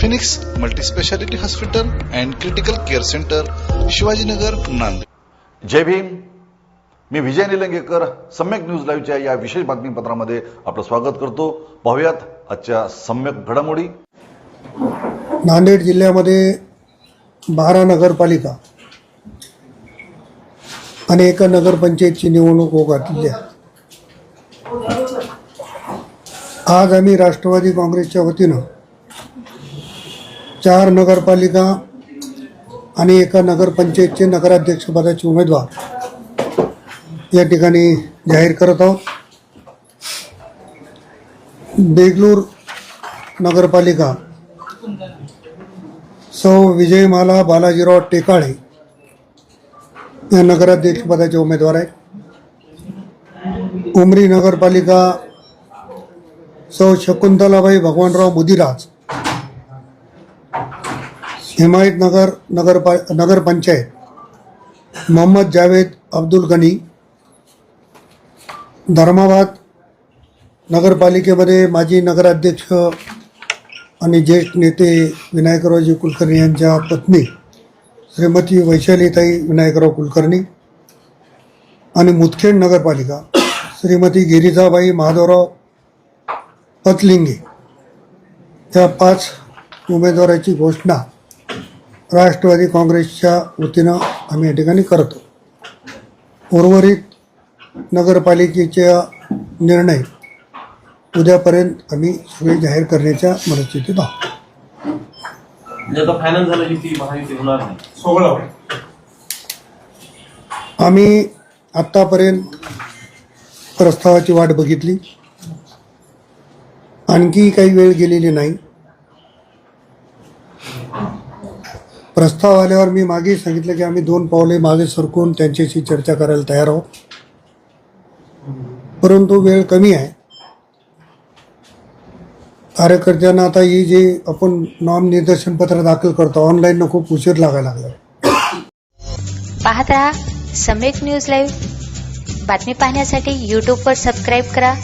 Phoenix multispeciality hospital and critical care centre Shivajinagar Nanded. जय भीम. मी Vijay Nilangekar Samyak news लाईव्हच्या या विशेष बातमीपत्रामध्ये आपलं स्वागत करतो. पाहुयात आजच्या सम्यक घडामोडी. नांदेड जिल्ह्यामध्ये बारा नगरपालिका आणि एका नगरपंचायतची निवडणूक घातलेली आहे. आज आम्ही राष्ट्रवादी काँग्रेसच्या वतीनं चार नगरपालिका आणि एका नगरपंचायतचे नगराध्यक्षपदाचे उमेदवार या ठिकाणी जाहीर करत आहोत. देगलूर नगरपालिका सौ विजयमाला बालाजीराव टेकाळे या नगराध्यक्षपदाचे उमेदवार आहेत. उमरी नगरपालिका सौ शकुंतलाबाई भगवानराव मुदिराज हिमायतनगर नगरपा नगरपंचायत मोहम्मद जावेद अब्दुल गनी धर्माबाद नगरपालिकेमध्ये माजी नगराध्यक्ष आणि ज्येष्ठ नेते विनायकरावजी कुलकर्णी यांच्या पत्नी श्रीमती वैशालीताई विनायकराव कुलकर्णी आणि मुदखेड नगरपालिका श्रीमती गिरिजाबाई माधवराव पतलिंगे. या पाच उमेदवाराची घोषणा राष्ट्रवादी काँग्रेसच्या वतीनं आम्ही या ठिकाणी करतो. उर्वरित नगरपालिकेचा निर्णय उद्यापर्यंत आम्ही सगळे जाहीर करण्याच्या मनस्थितीत आहोत. म्हणजे आता फायनल झालं की ती महायुती होणार नाही. आम्ही आत्तापर्यंत प्रस्तावाची वाट बघितली. आणखी काही वेळ गेलेली नाही. प्रस्ताव आल्यावर मी मागे सांगितलं की आम्ही दोन पावले मागे सरकून त्यांच्याशी चर्चा करायला तयार आहोत. परंतु वेळ कमी आहे. कार्यकर्त्यांना आता ही जे आपण नॉम निदर्शन पत्र दाखल करतो ऑनलाईन खूप उशीर लागायला लागला. पाहत राहा सम्यक न्यूज लाईव्ह. बातमी पाहण्यासाठी यूट्यूबवर सबस्क्राईब करा.